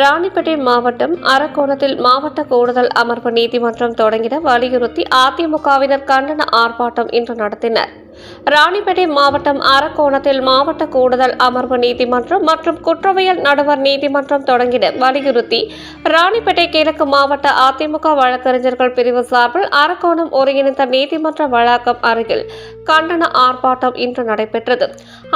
ராணிப்பேட்டை மாவட்டம் அரக்கோணத்தில் மாவட்ட கூடுதல் அமர்வு நீதிமன்றம் தொடங்கிட வலியுறுத்தி அதிமுகவினர் கண்டன ஆர்ப்பாட்டம் இன்று நடத்தினர். ராணிப்பேட்டை மாவட்டம் அரக்கோணத்தில் மாவட்ட கூடுதல் அமர்வு நீதிமன்றம் மற்றும் குற்றவியல் நடுவர் நீதிமன்றம் தொடங்கிட வலியுறுத்தி ராணிப்பேட்டை கிழக்கு மாவட்ட அதிமுக வழக்கறிஞர்கள் பிரிவு சார்பில் அரக்கோணம் ஒருங்கிணைந்த நீதிமன்ற வளாகம் அருகில் கண்டன ஆர்ப்பாட்டம் இன்று நடைபெற்றது.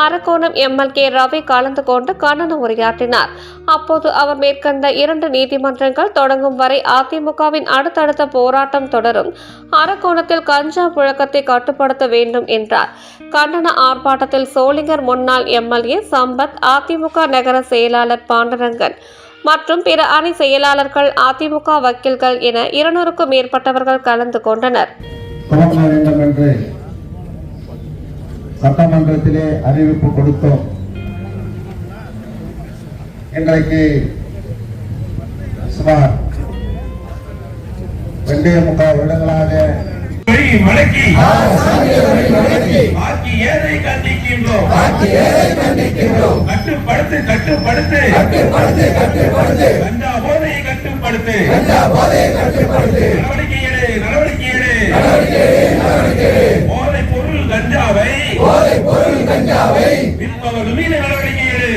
அரக்கோணம் எம்எல்கே ரவி கலந்து கொண்டு கண்டன உரையாற்றினார். அப்போது அவர் மேற்கண்ட இரண்டு நீதிமன்றங்கள் தொடங்கும் வரை அதிமுகவின் அடுத்தடுத்த போராட்டம் தொடரும். அரக்கோணத்தில் கஞ்சா புழக்கத்தை கட்டுப்படுத்த வேண்டும் என்று என்றார் கண்டன ஆர்ப்பாட்டத்தில் சோளிங்கர் முன்னாள் எம்எல்ஏ சம்பத் அதிமுக நகர செயலாளர் பாண்டரங்கன் மற்றும் பிற அணி செயலாளர்கள் அதிமுக வக்கீல்கள் என இருநூறுக்கும் மேற்பட்டவர்கள் கலந்து கொண்டனர். சட்டமன்றத்திலே அறிவிப்பு கொடுத்தோம். இன்றைக்கு சுமார் ரெண்டே முக்கால் வருடங்களாக வழி மடக்கி ஆக்கி ஏதை கண்டிக்கின்றோம். கட்டுப்படுத்து கட்டுப்படுத்து. கஞ்சா போதையை கட்டுப்படுத்து. நடவடிக்கை எடு நடவடிக்கை எடு. போதை பொருள் கஞ்சாவை. விற்பவர் மீது நடவடிக்கை எடு.